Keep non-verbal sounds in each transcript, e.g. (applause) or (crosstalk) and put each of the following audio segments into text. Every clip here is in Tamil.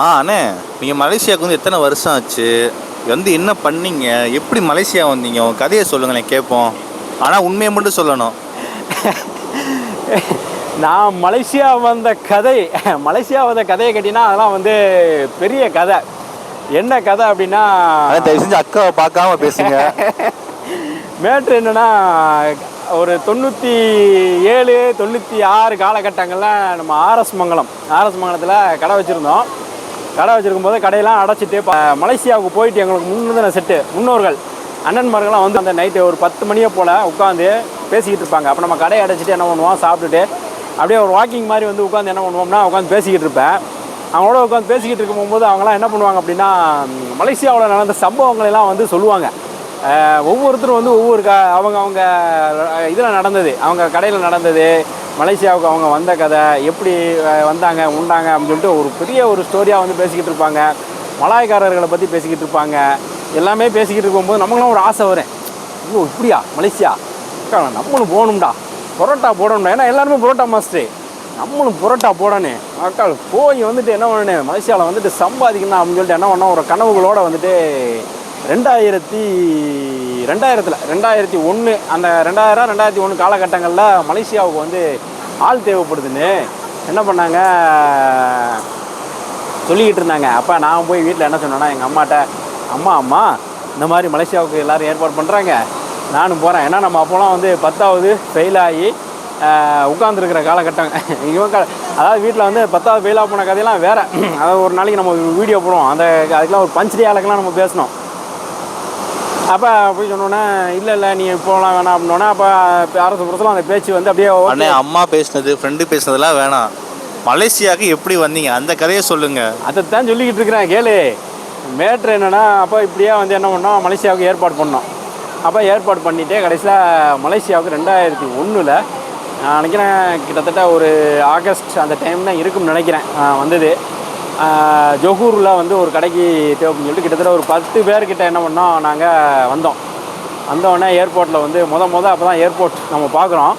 ஆ அண்ணே நீங்கள் மலேசியாவுக்கு வந்து எத்தனை வருஷம் ஆச்சு? வந்து என்ன பண்ணீங்க? எப்படி மலேசியா வந்தீங்க? உங்கள் கதையை சொல்லுங்களேன் கேட்போம். ஆனால் உண்மையை மட்டும் சொல்லணும். நான் மலேசியா வந்த கதை மலேசியா வந்த கதையை கேட்டிங்கன்னா அதெல்லாம் வந்து பெரிய கதை. என்ன கதை அப்படின்னா தயவு செஞ்சு அக்காவை பார்க்காம பேசுங்க. (laughs) மேட்ரு என்னன்னா ஒரு தொண்ணூற்றி ஏழு தொண்ணூற்றி ஆறு காலகட்டங்களில் நம்ம ஆர்எஸ் மங்கலம் ஆர்எஸ் மங்கலத்தில் கடை வச்சுருந்தோம். கடை வச்சுருக்கும் போது கடையெல்லாம் அடைச்சிட்டு மலேசியாவுக்கு போயிட்டு எங்களுக்கு முன்னுதின செட்டு முன்னோர்கள் அண்ணன்மார்கள்லாம் வந்து அந்த நைட்டு ஒரு பத்து மணியை போல் உட்காந்து பேசிக்கிட்டு இருப்பாங்க. அப்போ நம்ம கடையை அடைச்சிட்டு என்ன பண்ணுவோம்? சாப்பிட்டுட்டு அப்படியே ஒரு வாக்கிங் மாதிரி வந்து உட்காந்து என்ன பண்ணுவோம்னா உட்காந்து பேசிக்கிட்டு இருப்பேன். அவங்களோட உட்காந்து பேசிக்கிட்டு இருக்கும் போது அவங்களாம் என்ன பண்ணுவாங்க அப்படின்னா மலேசியாவில் நடந்த சம்பவங்களெல்லாம் வந்து சொல்லுவாங்க. ஒவ்வொருத்தரும் வந்து ஒவ்வொரு க அவங்க அவங்க இதில் நடந்தது. அவங்க கடையில் நடந்தது. மலேசியாவுக்கு அவங்க வந்த கதை எப்படி வந்தாங்க உண்டாங்க அப்படின்னு சொல்லிட்டு ஒரு பெரிய ஒரு ஸ்டோரியாக வந்து பேசிக்கிட்டு இருப்பாங்க. மலாய்க்காரர்களை பற்றி பேசிக்கிட்டு இருப்பாங்க. எல்லாமே பேசிக்கிட்டு இருக்கும்போது நமக்குலாம் ஒரு ஆசை வரும். ஐயோ இப்படியா? மலேசியா? அக்கா, நம்மளும் போகணும்டா. பரோட்டா போடணும்டா. ஏன்னா எல்லாருமே பரோட்டா மாஸ்டர் நம்மளும் புரோட்டா போடணும் மக்கள் போய் வந்துட்டு என்ன பண்ணணும் மலேசியாவில் வந்துட்டு சம்பாதிக்கணும் அப்படின்னு சொல்லிட்டு என்ன பண்ணோம்? ஒரு கனவுகளோடு வந்துட்டு ரெண்டாயிரத்தி ரெண்டாயிரத்தில் ரெண்டாயிரத்தி ஒன்று அந்த ரெண்டாயிரம் ரெண்டாயிரத்தி ஒன்று காலகட்டங்களில் மலேசியாவுக்கு வந்து ஆள் தேவைப்படுதுன்னு என்ன பண்ணாங்க? சொல்லிக்கிட்டு இருந்தாங்க. அப்போ நான் போய் வீட்டில் என்ன சொன்னேன்னா எங்கள் அம்மாட்ட அம்மா அம்மா இந்த மாதிரி மலேசியாவுக்கு எல்லோரும் ஏற்பாடு பண்ணுறாங்க நானும் போகிறேன் ஏன்னா நம்ம அப்போலாம் வந்து பத்தாவது ஃபெயில் ஆகி உட்காந்துருக்கிற காலகட்டம். இவன் க அதாவது வீட்டில் வந்து பத்தாவது ஃபெயிலாக போன கதையெல்லாம் வேறு. அதாவது ஒரு நாளைக்கு நம்ம வீடியோ போடுவோம். அந்த அதுக்கெல்லாம் ஒரு பஞ்ச் டேலுக்கெல்லாம் நம்ம பேசணும். அப்போ போய் சொன்னோன்னே இல்லை இல்லை நீ போகலாம் வேணாம் அப்படின்னோடனே அப்போ அரசு புறத்தில் அந்த பேச்சு வந்து அப்படியே. அண்ணே அம்மா பேசுனது ஃப்ரெண்டு பேசுனதெல்லாம் வேணாம். மலேசியாவுக்கு எப்படி வந்தீங்க? அந்த கதையை சொல்லுங்க. அதைத்தான் சொல்லிக்கிட்டு இருக்கிறேன் கேளு. மேட்ரு என்னன்னா அப்போ இப்படியே வந்து என்ன பண்ணோம் மலேசியாவுக்கு ஏற்பாடு பண்ணோம். அப்போ ஏற்பாடு பண்ணிட்டே கடைசியில் மலேசியாவுக்கு ரெண்டாயிரத்தி ஒன்றில் நான் நினைக்கிறேன் கிட்டத்தட்ட ஒரு ஆகஸ்ட் அந்த டைம் தான் இருக்கும்னு நினைக்கிறேன் வந்தது. ஜொஹூரில் வந்து ஒரு கடைக்கு தேவைன்னு சொல்லிட்டு கிட்டத்தட்ட ஒரு பத்து பேர்கிட்ட என்ன பண்ணோம் நாங்கள் வந்தோம். வந்தோடனே ஏர்போர்ட்டில் வந்து முத முத அப்போ தான் ஏர்போர்ட் நம்ம பார்க்குறோம்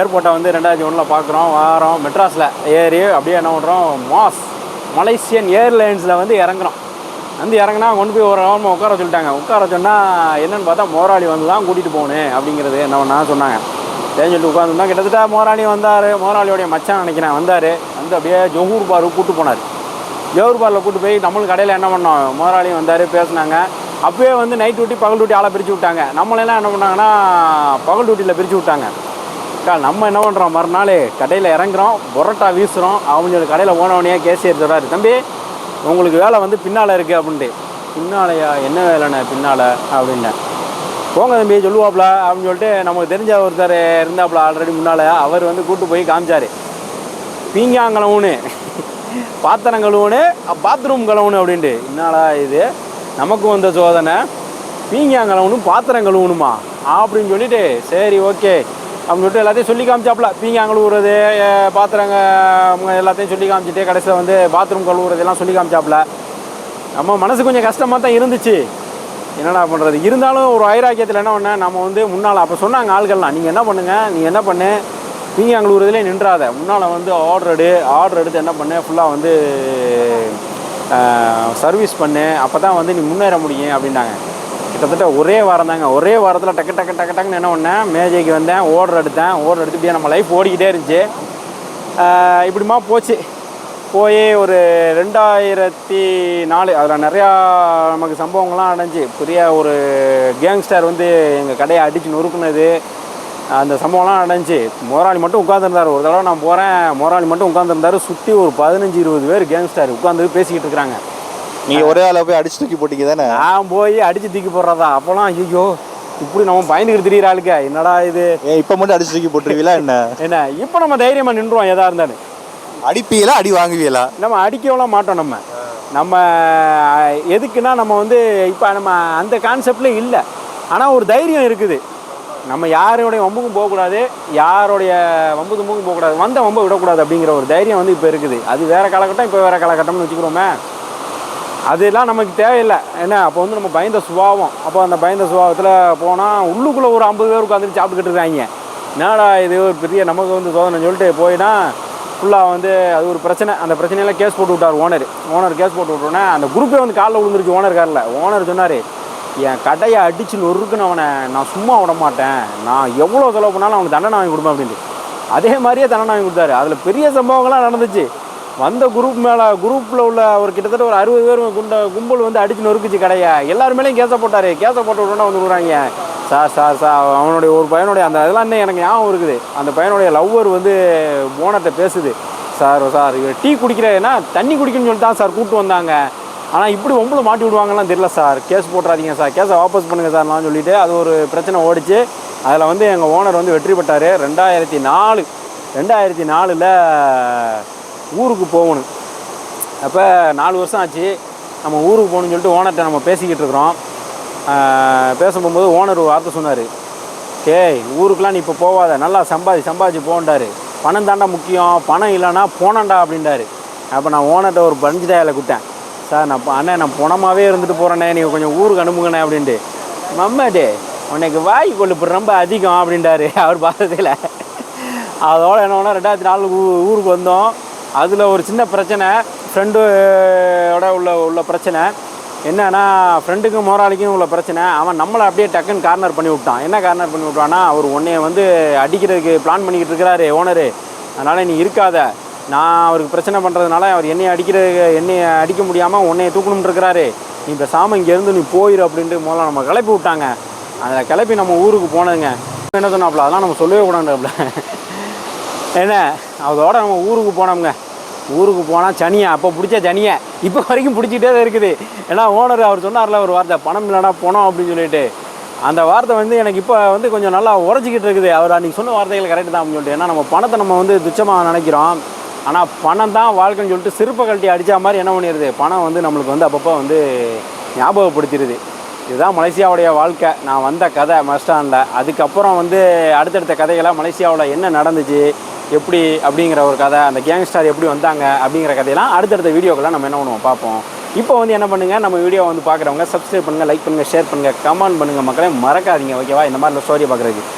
ஏர்போர்ட்டை வந்து ரெண்டாயிரத்தி ஒன்றில் பார்க்குறோம் வாரம் மெட்ராஸில் ஏறி அப்படியே என்ன பண்ணுறோம் மாஸ் மலேசியன் ஏர்லைன்ஸில் வந்து இறங்குறோம். வந்து இறங்குனா கொண்டு போய் ஒரு ரவுண்ட் உட்கார சொல்லிட்டாங்க உட்கார சொன்னால் என்னென்னு பார்த்தா மோராளி வந்து தான் கூட்டிகிட்டு போகணும் அப்படிங்கிறது என்ன பண்ணா சொன்னாங்க. சரின்னு சொல்லிட்டு உட்காந்துருந்தோம் கிட்டத்தட்ட மோராளி வந்தார். மோராளியோடைய மச்சான் நினைக்கிறேன் வந்தார். வந்து அப்படியே ஜொஹூர் பாரு கூப்பிட்டு போனார். ஜோஹர் கூட்டு போய் நம்மளும் கடையில் என்ன பண்ணோம்? மோராளியும் வந்தார் பேசுனாங்க. அப்பவே வந்து நைட் டியூட்டி பகல் டியூட்டி ஆளை பிரித்து விட்டாங்க. நம்மளெல்லாம் என்ன பண்ணாங்கன்னா பகல் டியூட்டியில் பிரித்து விட்டாங்க. அக்கா நம்ம என்ன பண்ணுறோம் மறுநாள் கடையில் இறங்குறோம் பொரோட்டா வீசுகிறோம் அவங்க கடையில் போனவனையே கேசியர் சொல்கிறாரு தம்பி உங்களுக்கு வேலை வந்து பின்னால் இருக்குது அப்படின்ட்டு. பின்னாலையா? என்ன வேலைண்ணே பின்னால்? அப்படின்னேன் போங்க தம்பி சொல்லுவாப்ல அப்படின்னு சொல்லிட்டு நமக்கு தெரிஞ்ச ஒருத்தர் இருந்தாப்புல ஆல்ரெடி முன்னால். அவர் வந்து கூட்டு போய் காமிச்சார். பீங்காங்கலவுன்னு பாத்திரம் கழுவுனு பாத்ரூம் கழுவுனு அப்படின்ட்டு. என்னடா இது? நமக்கு வந்த சோதனை. பீங்காங்கலவுனும் பாத்திரம் கழுவணுமா? அப்படின்னு சொல்லிட்டு சரி ஓகே. அப்படின்னு சொல்லிட்டு எல்லாத்தையும் சொல்லி காமிச்சாப்ல. பீங்கான் கழுவுறது அஹ், பாத்திரங்க அவங்க எல்லாத்தையும் சொல்லி காமிச்சிட்டு கடைசியில் வந்து பாத்ரூம் கழுவுறது எல்லாம் சொல்லி காமிச்சாப்ல. நம்ம மனசு கொஞ்சம் கஷ்டமாக தான் இருந்துச்சு. என்னடா பண்ணுறது இருந்தாலும் ஒரு ஐராக்கியத்தில் என்ன பண்ண நம்ம வந்து முன்னால் அப்போ சொன்னாங்க ஆள்கள்லாம் நீங்கள் என்ன பண்ணுங்கள் நீங்கள் என்ன பண்ணு? நீங்கள் அங்கே இதில் நின்றாத. முன்னால் வந்து ஆர்டர் எடு ஆர்டர் எடுத்து என்ன பண்ணு? ஃபுல்லாக வந்து சர்வீஸ் பண்ணு. அப்போ தான் வந்து நீ முன்னேற முடியும் அப்படின்னாங்க. கிட்டத்தட்ட ஒரே வாரம் தாங்க. ஒரே வாரத்தில் டக்கு டக்கு டக்கு டக்குன்னு என்ன பண்ணேன் மேஜைக்கு வந்தேன் ஓர்டர் எடுத்தேன். ஓர்டர் எடுத்து இப்படியே நம்ம லைஃப் ஓடிக்கிட்டே இருந்துச்சு. இப்படிமா போச்சு. போய் ஒரு ரெண்டாயிரத்தி நாலு அதில் நிறையா நமக்கு சம்பவங்கள்லாம் நடந்துச்சு. பெரிய ஒரு கேங்ஸ்டர் வந்து எங்கள் கடையை அடித்து நொறுக்குனது. அந்த சம்பவம்லாம் நடந்துச்சு. மோராளி மட்டும் உட்காந்துருந்தார் ஒரு தடவை நான் போகிறேன் மோராளி மட்டும் உட்காந்துருந்தாரு சுற்றி ஒரு பதினஞ்சு இருபது பேர் கேங்ஸ்டர் உட்காந்து பேசிக்கிட்டு இருக்கிறாங்க நீங்கள் ஒரே ஆளை போய் அடிச்சு தூக்கி போட்டீங்க தானே? நான் போய் அடித்து தூக்கி போடுறதா? அப்போலாம் ஐயோ இப்படி நம்ம பயந்துக்கிட்டு திரியிற ஆளுக்க என்னடா இது? இப்போ மட்டும் அடிச்சு தூக்கி போட்டுருவீங்களா என்ன? என்ன? இப்போ நம்ம தைரியமாக நின்றுவோம் எதா இருந்தாலும். அடிப்பீங்களா? அடி வாங்குவீங்களா? நம்ம அடிக்கவும் மாட்டோம் நம்ம. நம்ம எதுக்குன்னா நம்ம வந்து இப்போ நம்ம அந்த கான்செப்டில் இல்லை. ஆனால் ஒரு தைரியம் இருக்குது. நம்ம யாருடைய வம்புக்கும் போகக்கூடாது யாருடைய வம்பு தும்புக்கும் போகக்கூடாது வந்த வம்பு விடக்கூடாது அப்படிங்கிற ஒரு தைரியம் வந்து இப்போ இருக்குது. அது வேறு காலகட்டம் இப்போ வேறு காலகட்டம்னு வச்சுக்கிறோமே. அதெல்லாம் நமக்கு தேவையில்லை. என்ன அப்போ வந்து நம்ம பயந்த சுபாவம். அப்போ அந்த பயந்த சுபாவத்தில் போனால் உள்ளுக்குள்ளே ஒரு ஐம்பது பேர் உட்காந்துட்டு சாப்பிட்டுக்கிட்டு இருக்காங்க. என்னடா இது ஒரு பெரிய நமக்கு வந்து சோதனை சொல்லிட்டு போயினா ஃபுல்லாக வந்து அது ஒரு பிரச்சனை. அந்த பிரச்சனையெல்லாம் கேஸ் போட்டு விட்டார் ஓனர் ஓனர் கேஸ் போட்டு விட்டோன்னே அந்த குரூப்பே வந்து காலில் விழுந்துருச்சு ஓனர் காரில் ஓனர் சொன்னார் என் கடையை அடித்து நொறுக்குன்னு அவனை நான் சும்மா விட மாட்டேன். நான் எவ்வளோ செலவு பண்ணாலும் அவனுக்கு தண்டனை வாங்கி கொடுப்பேன் அப்படின்ட்டு. அதே மாதிரியே தண்டனை வாங்கி கொடுத்தாரு. அதில் பெரிய சம்பவங்கள்லாம் நடந்துச்சு. வந்த குரூப் மேலே குரூப்பில் உள்ள ஒரு கிட்டத்தட்ட ஒரு அறுபது பேர் குண்ட கும்பல் வந்து அடித்து நொறுக்குச்சு கடையை. எல்லாருமேலேயும் மேலேயும் கேஸை போட்டார். கேச போட்ட உடனே வந்து விடுறாங்க. சார் சார் சார் அவனுடைய ஒரு பையனுடைய அந்த இதெல்லாம் இன்னும் எனக்கு ஞாபகம் இருக்குது. அந்த பையனுடைய லவ்வர் வந்து போனத்தை பேசுது. சார் சார் டீ குடிக்கிறேன்னா தண்ணி குடிக்கணும்னு சொல்லிட்டு தான் சார் கூப்பிட்டு வந்தாங்க. ஆனால் இப்படி ஒம்பளை மாட்டி விடுவாங்கலாம் தெரியல சார். கேஸ் போட்டுறாதீங்க சார். கேஸை வாபஸ் பண்ணுங்க சார் சொல்லிட்டு அது ஒரு பிரச்சனை ஓடிச்சு. அதில் வந்து எங்கள் ஓனர் வந்து வெற்றி பெற்றார். ரெண்டாயிரத்தி நாலு ரெண்டாயிரத்தி நாலில் ஊருக்கு போகணும். அப்போ நாலு வருஷம் ஆச்சு. நம்ம ஊருக்கு போகணும்னு சொல்லிட்டு ஓனர்கிட்ட நம்ம பேசிக்கிட்டு இருக்கிறோம். ஆஹ் பேச போகும்போது ஓனர் வார்த்தை சொன்னார். டேய் ஊருக்கெலாம் நீ இப்போ போவாத. நல்லா சம்பாதி சம்பாதிச்சு போகண்டாரு பணம் தாண்டா முக்கியம். பணம் இல்லைன்னா போனண்டா அப்படின்றாரு அப்போ நான் ஓனர்கிட்ட ஒரு பஞ்சு டயலை கொடுத்தேன் சார் நான் அண்ணே நான் புணமாகவே இருந்துட்டு போகிறேனே நீங்கள் கொஞ்சம் ஊருக்கு அனுப்புங்கண்ணே அப்படின்ட்டு. மம்மாடே உனக்கு வாய் கொழுப்பு ரொம்ப அதிகம் அப்படின்றாரு. அவர் பார்த்ததில். அதோட என்ன ரெண்டாயிரத்தி நாலு ஊருக்கு வந்தோம். அதில் ஒரு சின்ன பிரச்சனை ஃப்ரெண்டோட உள்ள உள்ள பிரச்சனை. என்னன்னா ஃப்ரெண்டுக்கும் முதலாளிக்கும் உள்ள பிரச்சனை. அவன் நம்மளை அப்படியே டக்குன்னு கார்னர் பண்ணி விட்டான். என்ன கார்னர் பண்ணி விட்டான்னா அவர் உன்னைய வந்து அடிக்கிறதுக்கு பிளான் பண்ணிக்கிட்டு இருக்கிறாரு ஓனரு அதனால் நீ இருக்காத. நான் அவருக்கு பிரச்சனை பண்ணுறதுனால அவர் என்னையை அடிக்கிற என்னைய அடிக்க முடியாமல் உன்னைய தூக்கணும்னு இருக்கிறாரு. நீ பேசாமல் இங்கேருந்து நீ போயிரு அப்படின்ட்டு முதல்ல நம்ம கிளப்பி விட்டாங்க. அதில் கிளப்பி நம்ம ஊருக்கு போனதுங்க. என்ன சொன்னாப்புல அதெல்லாம் நம்ம சொல்லவே கூடாதுல என்ன? அதோட நம்ம ஊருக்கு போனோம்ங்க. ஊருக்கு போனால் சனியை? அப்போ பிடிச்ச சனியை. இப்போ வரைக்கும் பிடிச்சிட்டே தான் இருக்குது. ஏன்னா ஓனர் அவர் சொன்னார்ல ஒரு வார்த்தை பணம் இல்லைனா போனோம் அப்படின்னு சொல்லிட்டு. அந்த வார்த்தை வந்து எனக்கு இப்போ வந்து கொஞ்சம் நல்லா உரைச்சிக்கிட்டு இருக்குது. அவர் அன்றைக்கி சொன்ன வார்த்தைகள் கரெக்டு தான் அப்படின்னு சொல்லிட்டு. ஏன்னா நம்ம பணத்தை நம்ம வந்து துச்சமாக நினைக்கிறோம். ஆனால் பணம் தான் வாழ்க்கைன்னு சொல்லிட்டு சிறுப்பை கழட்டி அடித்த மாதிரி என்ன பண்ணிடுது? பணம் வந்து நம்மளுக்கு வந்து அப்பப்போ வந்து ஞாபகப்படுத்திடுது இதுதான் மலேசியாவுடைய வாழ்க்கை. நான் வந்த கதை மஸ்டாண்டில் அதுக்கப்புறம் வந்து அடுத்தடுத்த கதைகளாக மலேசியாவில் என்ன நடந்துச்சு எப்படி அப்படிங்கிற ஒரு கதை அந்த கேங்ஸ்டார் எப்படி வந்தாங்க அப்படிங்கிற கதையெல்லாம் அடுத்தடுத்த வீடியோக்கெல்லாம் நம்ம என்ன பண்ணுவோம் பார்ப்போம். இப்போ வந்து என்ன பண்ணுங்கள் நம்ம வீடியோ வந்து பார்க்குறவங்க சப்ஸ்கிரைப் பண்ணுங்கள் லைக் பண்ணுங்கள் ஷேர் பண்ணுங்கள் கமெண்ட் பண்ணுங்கள் மக்களே மறக்காதீங்க ஓகேவா இந்த மாதிரி ஸ்டோரி பார்க்குறதுக்கு.